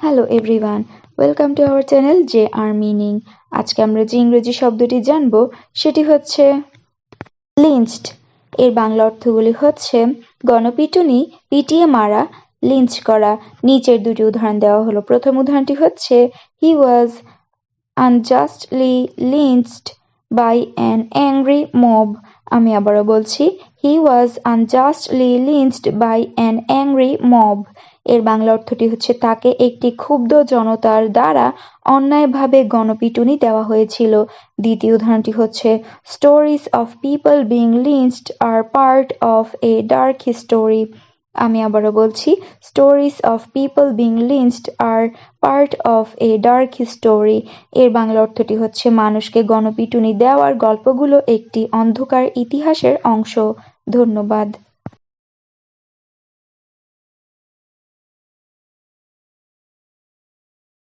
Hello everyone welcome to our channel J R meaning আজকে আমরা যে ইংরেজি শব্দটি জানব, সেটি হচ্ছে লিঞ্চড এর বাংলা অর্থগুলি হচ্ছে গণপিটুনি, পিটিয়ে মারা লিঞ্চ করা। নিচের দুটি উদাহরণ দেওয়া হলো। প্রথম উদাহরণটি হচ্ছে he was unjustly lynched by an angry mob আমি আবারও বলছি he was unjustly lynched by an angry mob এর বাংলা অর্থটি হচ্ছে তাকে একটি ক্ষুব্ধ জনতার দ্বারা অন্যায়ভাবে গণপিটুনি দেওয়া হয়েছিল। দ্বিতীয় উদাহরণটি হচ্ছে stories of people being lynched are part of a dark history আমি আবারও বলছি stories of people being lynched are part of a dark history এর বাংলা অর্থটি হচ্ছে মানুষকে গণপিটুনি দেওয়ার গল্পগুলো একটি অন্ধকার ইতিহাসের অংশ। ধন্যবাদ।